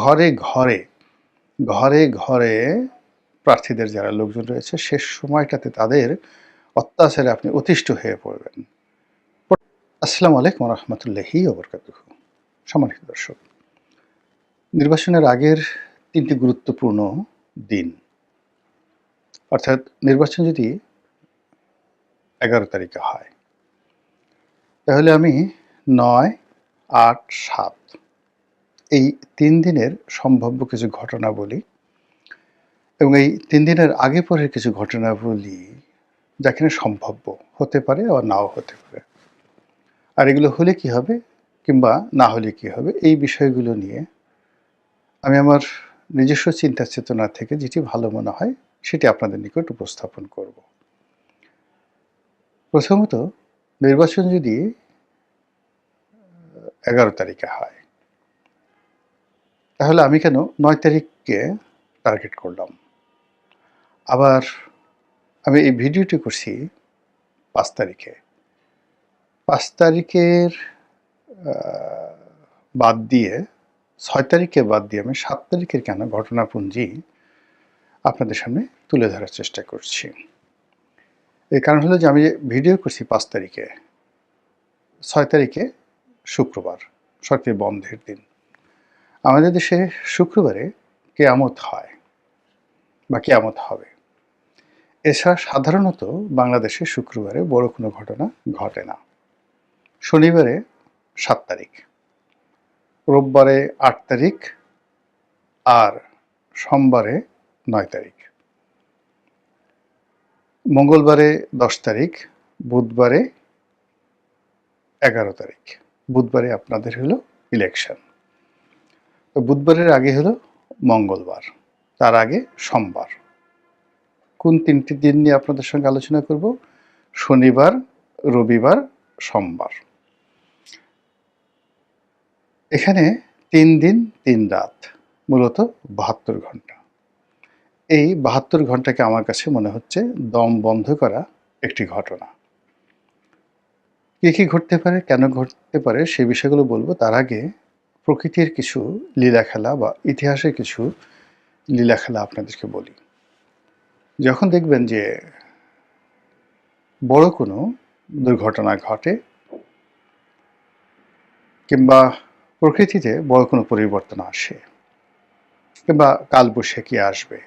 ঘরে ঘরে ঘরে ঘরে প্রার্থীদের যারা লোকজন রয়েছে, শেষ সময়টাতে তাদের অত্যাচারে আপনি অতিষ্ঠ হয়ে পড়বেন। আসসালামু আলাইকুম রহমতুল্লাহি ওবরকাত সম্মানিত দর্শক, নির্বাচনের আগের তিনটি গুরুত্বপূর্ণ দিন। অর্থাৎ নির্বাচন যদি এগারো তারিখে হয়, তাহলে আমি নয়, আট, সাত এই তিন দিনের সম্ভাব্য কিছু ঘটনা বলি এবং এই তিন দিনের আগে পরের কিছু ঘটনা বলি যা কিনা সম্ভাব্য হতে পারে আবার নাও হতে পারে। আর এগুলো হলে কি হবে কিংবা না হলে কি হবে এই বিষয়গুলো নিয়ে আমি আমার নিজস্ব চিন্তা চেতনা থেকে যেটি ভালো মনে হয় সেটি আপনাদের নিকট উপস্থাপন করব। প্রথমত, নির্বাচন যদি এগারো তারিখে হয় তাহলে আমি কেন নয় তারিখকে টার্গেট করলাম? আবার আমি এই ভিডিওটি করছি পাঁচ তারিখে। পাঁচ তারিখের বাদ দিয়ে, ছয় তারিখে বাদ দিয়ে আমি সাত তারিখের কেন ঘটনাপুঞ্জি আপনাদের সামনে তুলে ধরার চেষ্টা করছি। এই কারণ হলো যে আমি ভিডিও করছি পাঁচ তারিখে। ছয় তারিখে শুক্রবার সরকারি বন্ধের দিন। আমাদের দেশে শুক্রবারে কেয়ামত হয় বা কেয়ামত হবে। এছাড়া সাধারণত বাংলাদেশে শুক্রবারে বড় কোনো ঘটনা ঘটে না। শনিবারে সাত তারিখ, রোববারে আট তারিখ আর সোমবারে নয় তারিখ। মঙ্গলবারে দশ তারিখ, বুধবারে এগারো তারিখ। বুধবারে আপনাদের হলো ইলেকশন বুধবারের আগে হলো মঙ্গলবার, তার আগে সোমবার। কোন তিনটি দিন নিয়ে আপনাদের সঙ্গে আলোচনা করব? শনিবার, রবিবার, সোমবার। এখানে তিন দিন, তিন রাত, মূলত বাহাত্তর ঘণ্টা। এই বাহাত্তর ঘন্টাকে আমার কাছে মনে হচ্ছে দম বন্ধ করা একটি ঘটনা। কী কী ঘটতে পারে, কেন ঘটতে পারে, সে বিষয়গুলো বলব। তার আগে প্রকৃতির কিছু লীলা খেলা বা ইতিহাসের কিছু লীলা খেলা আপনাদেরকে বলি। যখন দেখবেন যে বড় কোনো দুর্ঘটনা ঘটে কিংবা প্রকৃতিতে বড় কোনো পরিবর্তন আসে কিংবা কালবৈশাখী আসবে,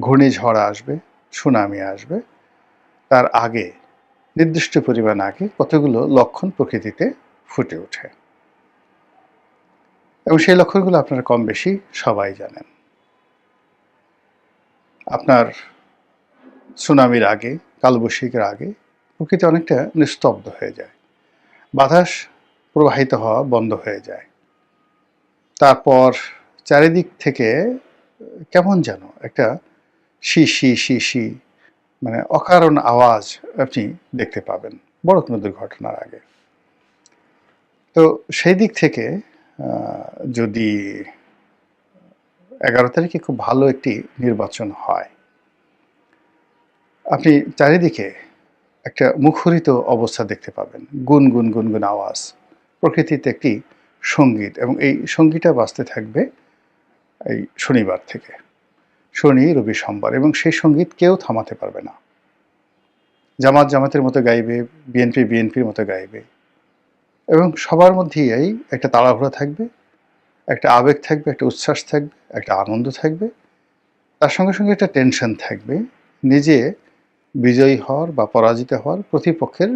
ঘূর্ণিঝড় আসবে, সুনামি আসবে, তার আগে নির্দিষ্ট পরিমাণ আগে কতগুলো লক্ষণ প্রকৃতিতে ফুটে ওঠে। এবং সেই লক্ষণগুলো আপনারা কম বেশি সবাই জানেন। আপনার সুনামির আগে, কালবৈশাখীর আগে প্রকৃতি অনেকটা নিস্তব্ধ হয়ে যায়। বাতাস প্রবাহিত হওয়া বন্ধ হয়ে যায়। তারপর চারিদিক থেকে কেমন যেন একটা শি শি শি শি মানে অকারণ আওয়াজ আপনি দেখতে পাবেন। বড় কোনো দুর্ঘটনার আগে। তো সেই দিক থেকে যদি এগারো তারিখে খুব ভালো একটি নির্বাচন হয়। আপনি চারিদিকে একটা মুখরিত অবস্থা দেখতে পাবেন। গুন গুন গুন গুন আওয়াজ। প্রকৃতিতে একটি সংগীত এবং এই সঙ্গীতটা বাঁচতে থাকবে এই শনিবার থেকে। শনি, রবি, সোমবার এবং সেই সংগীত কেউ থামাতে পারবে না। জামাত জামাতের মতো গাইবে, বিএনপি, বিএনপির মতো গাইবে। এবং সবার মধ্যেই এই একটা তাড়াহুড়া থাকবে, একটা আবেগ থাকবে, একটা উচ্ছ্বাস থাকবে, একটা আনন্দ থাকবে। তার সঙ্গে সঙ্গে একটা টেনশন থাকবে, নিজে বিজয়ী হওয়ার বা পরাজিত হওয়ার, প্রতিপক্ষের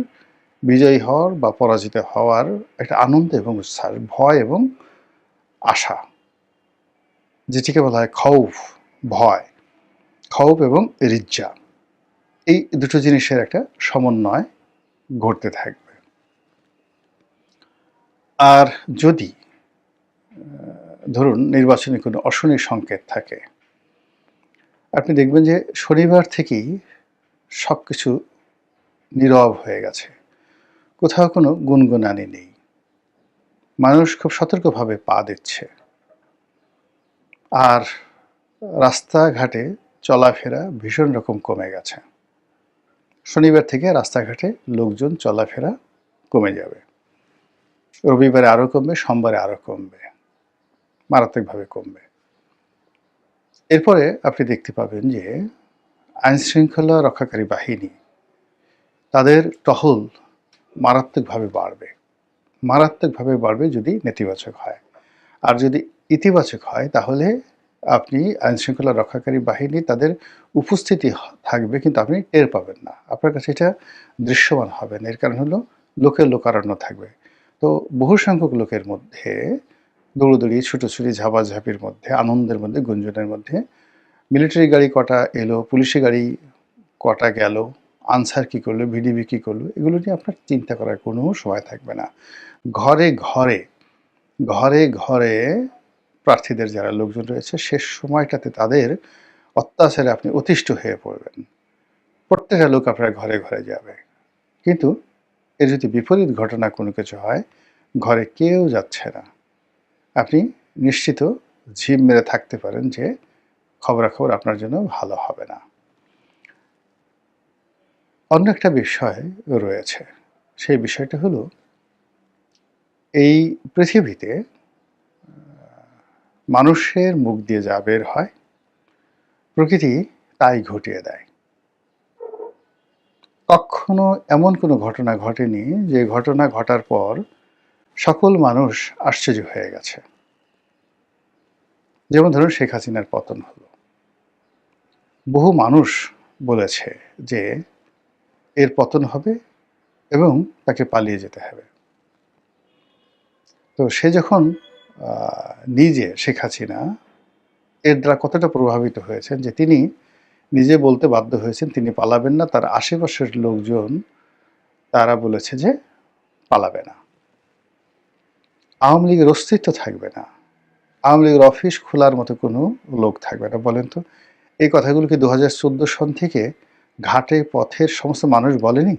বিজয়ী হওয়ার বা পরাজিত হওয়ার একটা আনন্দ এবং উচ্ছ্বাস, ভয় এবং আশা। যেটিকে বলা হয় খৌফ, ভয়, খৌফ এবং রিজ্জা। এই দুটো জিনিসের একটা সমন্বয় ঘটতে থাকবে। আর যদি ধরুন নির্বাচনে কোনো অশনি সংকেত থাকে, আপনি দেখবেন যে শনিবার থেকেই সব কিছু নীরব হয়ে গেছে। কোথাও কোনো গুনগুনানি নেই। মানুষ খুব সতর্কভাবে পা দিচ্ছে। আর রাস্তাঘাটে চলাফেরা ভীষণ রকম কমে গেছে। শনিবার থেকে রাস্তাঘাটে লোকজন চলাফেরা কমে যাবে। রবিবারে আরও কমবে, সোমবারে আরও কমবে, মারাত্মকভাবে কমবে। এরপরে আপনি দেখতে পাবেন যে আইনশৃঙ্খলা রক্ষাকারী বাহিনী, তাদের টহল মারাত্মকভাবে বাড়বে মারাত্মকভাবে বাড়বে যদি নেতিবাচক হয়। আর যদি ইতিবাচক হয়, তাহলে আপনি আইনশৃঙ্খলা রক্ষাকারী বাহিনী তাদের উপস্থিতি থাকবে, কিন্তু আপনি টের পাবেন না। আপনার কাছে এটা দৃশ্যমান হবে না। এর কারণ হলো লোকের লোকারণ্য থাকবে। তো বহু সংখ্যক লোকের মধ্যে দৌড়দৌড়ি, ছুটোছুটি, ঝাপাঝাপির মধ্যে, আনন্দের মধ্যে, গুঞ্জনের মধ্যে, মিলিটারি গাড়ি কটা এলো, পুলিশি গাড়ি কটা গেল, আনসার কি করল, ভিডিবি কি করল, এগুলো নিয়ে আপনার চিন্তা করার কোনো সময় থাকবে না। ঘরে ঘরে ঘরে ঘরে প্রার্থীদের যারা লোকজন রয়েছে, শেষ সময়টাতে তাদের অত্যাচারে আপনি অতিষ্ঠ হয়ে পড়বেন। প্রত্যেকটা লোক আপনার ঘরে ঘরে যাবে। কিন্তু এর যদি বিপরীত ঘটনা কোনো কিছু হয়, ঘরে কেউ যাচ্ছে না। আপনি নিশ্চিত ঝিম মেরে থাকতে পারেন যে খবরাখবর আপনার জন্য ভালো হবে না। অন্য একটা বিষয় রয়েছে। সেই বিষয়টা হলো, এই পৃথিবীতে মানুষের মুখ দিয়ে যা বের হয়, প্রকৃতি তাই ঘটিয়ে দেয়। কখনো এমন কোনো ঘটনা ঘটেনি যে ঘটনা ঘটার পর সকল মানুষ আশ্চর্য হয়ে গেছে। যেমন ধরুন শেখ হাসিনার পতন হলো। বহু মানুষ বলেছে যে এর পতন হবে এবং তাকে পালিয়ে যেতে হবে। তো সে যখন নিজে শেখ হাসিনা এর দ্বারা কতটা প্রভাবিত হয়েছেন যে তিনি নিজে বলতে বাধ্য হয়েছেন, তিনি পালাবেন না। তার আশেপাশের লোকজন, তারা বলেছে যে পালাবে না। আওয়ামী লীগের অস্তিত্ব থাকবে না। আওয়ামী লীগের অফিস খোলার মতো কোনো লোক থাকবে না। বলেন তো, এই কথাগুলো কি দু হাজার চোদ্দ সন থেকে ঘাটে পথের সমস্ত মানুষ বলেনি?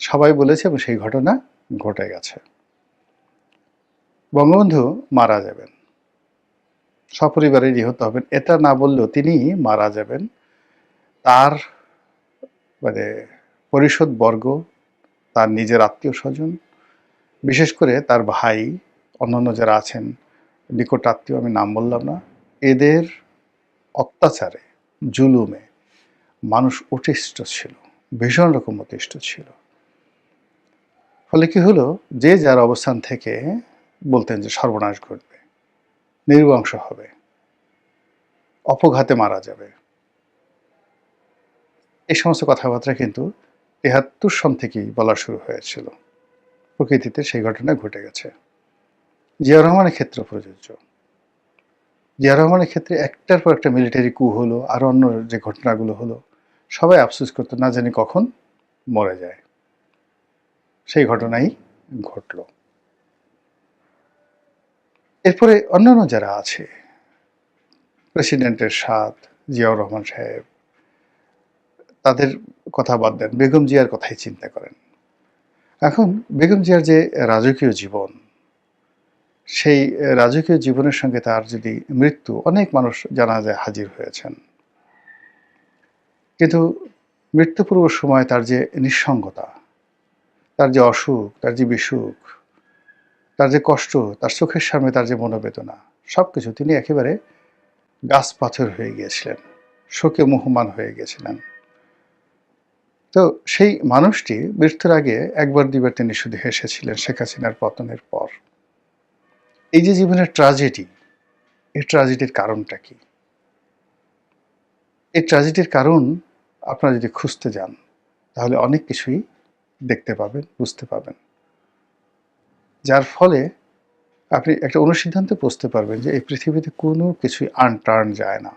সবাই বলেছে এবং সেই ঘটনা ঘটে গেছে। বঙ্গবন্ধু মারা যাবেন। সপরিবারে নিহত হবেন। এটা না বললেও তিনি মারা যাবেন। তার মানে পরিষদ বর্গ, তার নিজের আত্মীয় স্বজন, বিশেষ করে তার ভাই, অন্যান্য যারা আছেন, নিকট আত্মীয় আমি নাম বললাম না, এদের অত্যাচারে, জুলুমে মানুষ অতিষ্ঠ ছিল, ভীষণ রকম অতিষ্ঠ ছিল। ফলে কি হলো? যে যার অবস্থান থেকে বলতেন যে সর্বনাশ ঘটবে। নির্বংশ হবে। অপঘাতে মারা যাবে। এই সমস্ত কথাবার্তা কিন্তু তেহাত্তর সন থেকেই বলা শুরু হয়েছিল। প্রকৃতিতে সেই ঘটনা ঘটে গেছে। জিয়া রহমানের ক্ষেত্রে প্রযোজ্য। জিয়া রহমানের ক্ষেত্রে একটার পর একটা মিলিটারি কু হলো, আর অন্য যে ঘটনাগুলো হলো, সবাই আফসোস করতো না জানি কখন মরে যায়। সেই ঘটনাই ঘটল। এরপরে অন্যান্য যারা আছে, প্রেসিডেন্টের সাথ, জিয়াউর রহমান সাহেব, তাদের কথা বাদ দেন, বেগম জিয়ার কথাই চিন্তা করেন। এখন বেগম জিয়ার যে রাজকীয় জীবন, সেই রাজকীয় জীবনের সঙ্গে তার যদি মৃত্যু, অনেক মানুষ জানা যায় হাজির হয়েছেন। কিন্তু মৃত্যুপূর্ব সময় তার যে নিঃসঙ্গতা, তার যে অসুখ, তার যে বিসুখ তার যে কষ্ট, তার চোখের সামনে তার যে মনোবেদনা সব কিছু তিনি একেবারে গাছ পাথর হয়ে গিয়েছিলেন, শোকে মুহমান হয়ে গিয়েছিলেন। তো সেই মানুষটি মৃত্যুর আগে একবার, দুইবার তিনি শুধু হেসেছিলেন শেখ হাসিনার পতনের পর। এই যে জীবনের ট্রাজেডি এই ট্রাজেডির কারণটা কি? এই ট্রাজেডির কারণ আপনারা যদি খুঁজতে যান, তাহলে অনেক কিছুই দেখতে পাবেন, বুঝতে পাবেন। যার ফলে আপনি একটা অনুসিদ্ধান্তে পৌঁছতে পারবেন যে এই পৃথিবীতে কোনো কিছুই আনটার্ন যায় না।